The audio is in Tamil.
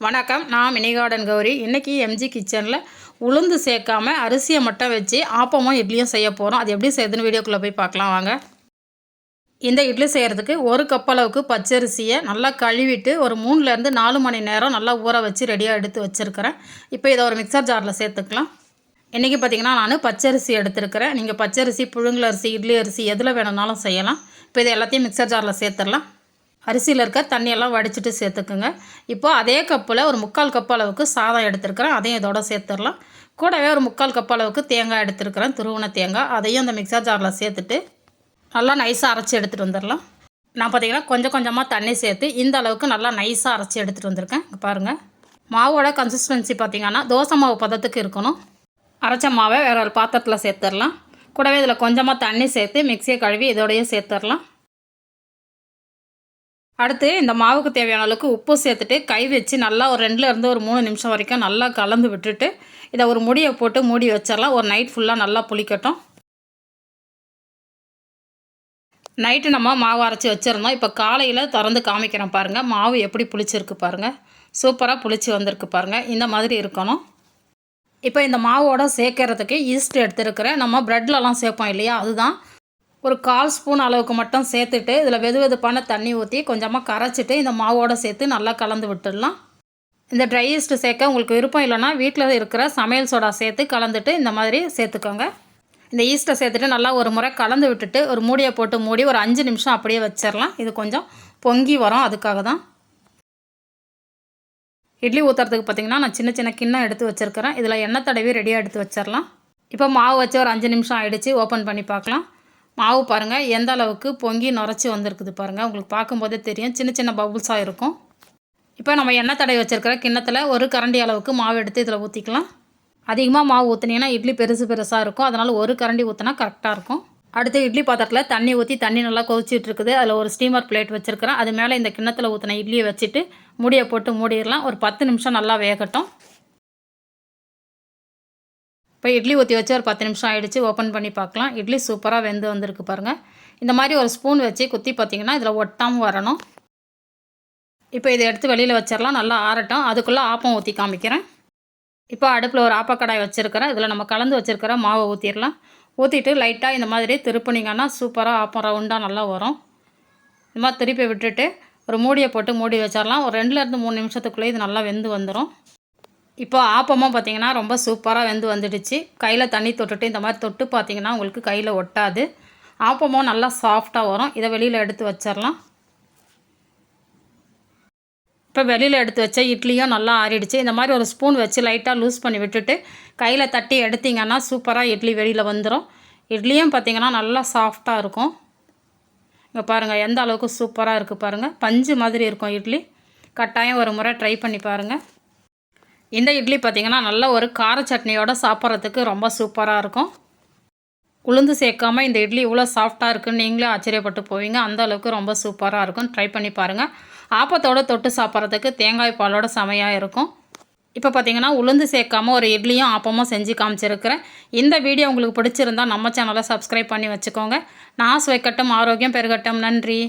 வணக்கம் நான் மினி கார்டன் கௌரி இன்றைக்கி எம்ஜி கிச்சனில் உளுந்து சேர்க்காம அரிசியை மட்டும் வச்சு ஆப்பமும் இட்லியும் செய்ய போகிறோம் அது எப்படி செய்யுதுன்னு வீடியோக்குள்ளே போய் பார்க்கலாம் வாங்க. இந்த இட்லி செய்கிறதுக்கு ஒரு கப் அளவுக்கு பச்சரிசியை நல்லா கழுவிட்டு ஒரு மூணுலேருந்து நாலு மணி நேரம் நல்லா ஊற வச்சு ரெடியாக எடுத்து வச்சுருக்கிறேன். இப்போ இதை ஒரு மிக்சர் ஜாரில் சேர்த்துக்கலாம். இன்றைக்கி பார்த்தீங்கன்னா நான் பச்சரிசி எடுத்துருக்கிறேன். நீங்கள் பச்சரிசி புழுங்கல் அரிசி இட்லி அரிசி எதில் வேணும்னாலும் செய்யலாம். இப்போ இது எல்லாத்தையும் மிக்சர் ஜாரில் சேர்த்துடலாம். அரிசியில் இருக்க தண்ணியெல்லாம் வடிச்சிட்டு சேர்த்துக்குங்க. இப்போ அதே கப்பில் ஒரு முக்கால் கப் அளவுக்கு சாதம் எடுத்துருக்கிறேன். அதையும் இதோட சேர்த்துடலாம். கூடவே ஒரு முக்கால் கப் அளவுக்கு தேங்காய் எடுத்துருக்கிறேன். துருவன தேங்காய். அதையும் அந்த மிக்சர் ஜாரில் சேர்த்துட்டு நல்லா நைஸாக அரைச்சி எடுத்துகிட்டு வந்துடலாம். நான் பார்த்தீங்கன்னா கொஞ்சம் கொஞ்சமாக தண்ணி சேர்த்து இந்த அளவுக்கு நல்லா நைஸாக அரைச்சி எடுத்துகிட்டு வந்திருக்கேன். இங்கே பாருங்கள் மாவோட கன்சிஸ்டன்சி பார்த்திங்கன்னா தோசை மாவு பதத்துக்கு இருக்கணும். அரைச்ச மாவை வேற ஒரு பாத்திரத்தில் சேர்த்துடலாம். கூடவே இதில் கொஞ்சமாக தண்ணி சேர்த்து மிக்சியை கழுவி இதோடய சேர்த்துடலாம். அடுத்து இந்த மாவுக்கு தேவையான அளவுக்கு உப்பு சேர்த்துட்டு கை வச்சு நல்லா ஒரு ரெண்டுலேருந்து ஒரு மூணு நிமிஷம் வரைக்கும் நல்லா கலந்து விட்டுட்டு இதை ஒரு முடியை போட்டு மூடி வச்சிடலாம். ஒரு நைட் ஃபுல்லாக நல்லா புளிக்கட்டும். நைட்டு நம்ம மாவு அரைச்சி வச்சுருந்தோம். இப்போ காலையில் திறந்து காமிக்கிறேன் பாருங்கள் மாவு எப்படி புளிச்சிருக்கு பாருங்கள் சூப்பராக புளிச்சு வந்திருக்கு பாருங்கள் இந்த மாதிரி இருக்கணும். இப்போ இந்த மாவோட சேர்க்கறதுக்கு ஈஸ்ட் எடுத்துருக்கிறேன் நம்ம ப்ரெட்லலாம் சேர்ப்போம் இல்லையா? அதுதான் ஒரு கால் ஸ்பூன் அளவுக்கு மட்டும் சேர்த்துட்டு இதில் வெது வெதுப்பான தண்ணி ஊற்றி கொஞ்சமாக கரைச்சிட்டு இந்த மாவோட சேர்த்து நல்லா கலந்து விட்டுடலாம். இந்த ட்ரை ஈஸ்ட்டு சேர்க்க உங்களுக்கு விருப்பம் இல்லைன்னா வீட்டில் இருக்கிற சமையல் சோடா சேர்த்து கலந்துட்டு இந்த மாதிரி சேர்த்துக்கோங்க. இந்த ஈஸ்ட்டை சேர்த்துட்டு நல்லா ஒரு முறை கலந்து விட்டுட்டு ஒரு மூடியை போட்டு மூடி ஒரு அஞ்சு நிமிஷம் அப்படியே வச்சிடலாம். இது கொஞ்சம் பொங்கி வரும் அதுக்காக தான். இட்லி ஊற்றுறதுக்கு பார்த்திங்கன்னா நான் சின்ன சின்ன கிண்ணம் எடுத்து வச்சுருக்கிறேன். இதில் எண்ணெய் தடவி ரெடியாக எடுத்து வச்சிடலாம். இப்போ மாவு வச்சு ஒரு அஞ்சு நிமிஷம் ஆகிடுச்சு ஓப்பன் பண்ணி பார்க்கலாம். மாவு பாருங்கள் எந்த அளவுக்கு பொங்கி நுரைச்சி வந்திருக்குது பாருங்கள் உங்களுக்கு பார்க்கும்போதே தெரியும். சின்ன சின்ன பபுள்ஸாக இருக்கும். இப்போ நம்ம எண்ணெய் தடவி வச்சுருக்கிற கிண்ணத்தில் ஒரு கரண்டி அளவுக்கு மாவு எடுத்து இதில் ஊற்றிக்கலாம் அதிகமாக மாவு ஊற்றுனீங்கன்னா இட்லி பெருசு பெருசாக இருக்கும். அதனால் ஒரு கரண்டி ஊற்றினா கரெக்டாக இருக்கும். அடுத்து இட்லி பாத்திரத்தில் தண்ணி ஊற்றி தண்ணி நல்லா கொதிச்சிட்டு இருக்குது. அதில் ஒரு ஸ்டீமர் பிளேட் வச்சுருக்கிறேன். அது மேலே இந்த கிண்ணத்தில் ஊற்றின இட்லியை வச்சுட்டு மூடியை போட்டு மூடிடலாம். ஒரு பத்து நிமிஷம் நல்லா வேகட்டும். இப்போ இட்லி ஊற்றி வச்சு ஒரு பத்து நிமிஷம் ஆகிடுச்சு ஓப்பன் பண்ணி பார்க்கலாம். இட்லி சூப்பராக வெந்து வந்திருக்கு பாருங்கள் இந்த மாதிரி ஒரு ஸ்பூன் வச்சு குத்தி பார்த்திங்கன்னா இதில் ஒட்டாமல் வரணும். இப்போ இதை எடுத்து வெளியில் வச்சிடலாம் நல்லா ஆறட்டும். அதுக்குள்ளே ஆப்பம் ஊற்றி காமிக்கிறேன். இப்போ அடுப்பில் ஒரு ஆப்பக்கடாய் வச்சுருக்கிறேன். இதில் நம்ம கலந்து வச்சுருக்கிற மாவை ஊற்றிடலாம் ஊற்றிட்டு லைட்டாக இந்த மாதிரி திருப்பினீங்கன்னா சூப்பராக ஆப்பம் ரவுண்டாக நல்லா வரும். இந்த மாதிரி திருப்பி விட்டுட்டு ஒரு மூடியை போட்டு மூடி வச்சிடலாம். ஒரு ரெண்டுலேருந்து மூணு நிமிஷத்துக்குள்ளே இது நல்லா வெந்து வந்துடும் இப்போ ஆப்பமும் பார்த்திங்கன்னா ரொம்ப சூப்பராக வெந்து வந்துடுச்சு. கையில் தண்ணி தொட்டுட்டு இந்த மாதிரி தொட்டு பார்த்திங்கன்னா உங்களுக்கு கையில் ஒட்டாது. ஆப்பமும் நல்லா சாஃப்டாக வரும். இதை வெளியில் எடுத்து வச்சிடலாம். இப்போ வெளியில் எடுத்து வச்ச இட்லியும் நல்லா ஆறிடுச்சு. இந்த மாதிரி ஒரு ஸ்பூன் வச்சு லைட்டாக லூஸ் பண்ணி விட்டுட்டு கையில் தட்டி எடுத்திங்கன்னா சூப்பராக இட்லி வெளியில் வந்துடும் இட்லியும் பார்த்திங்கன்னா நல்லா சாஃப்டாக இருக்கும். இங்கே பாருங்கள் எந்த அளவுக்கு சூப்பராக இருக்குது பாருங்கள் பஞ்சு மாதிரி இருக்கும் இட்லி. கட்டாயம் ஒரு முறை ட்ரை பண்ணி பாருங்கள் இந்த இட்லி பார்த்திங்கன்னா நல்ல ஒரு கார சட்னியோட சாப்பிட்றதுக்கு ரொம்ப சூப்பராக இருக்கும். உளுந்து சேர்க்காம இந்த இட்லி இவ்வளோ சாஃப்டாக இருக்குன்னு நீங்களே ஆச்சரியப்பட்டு போவீங்க. அந்த அளவுக்கு ரொம்ப சூப்பராக இருக்கும். ட்ரை பண்ணி பாருங்கள் ஆப்பத்தோடு தொட்டு சாப்பிட்றதுக்கு தேங்காய் பாலோட செமையாக இருக்கும். இப்போ பார்த்தீங்கன்னா உளுந்து சேர்க்காம ஒரு இட்லியும் ஆப்பமும் செஞ்சு காமிச்சிருக்கிறேன். இந்த வீடியோ உங்களுக்கு பிடிச்சிருந்தா நம்ம சேனலை சப்ஸ்கிரைப் பண்ணி வச்சுக்கோங்க. நான் சுவைக்கட்டும் ஆரோக்கியம் பெருகட்டும். நன்றி.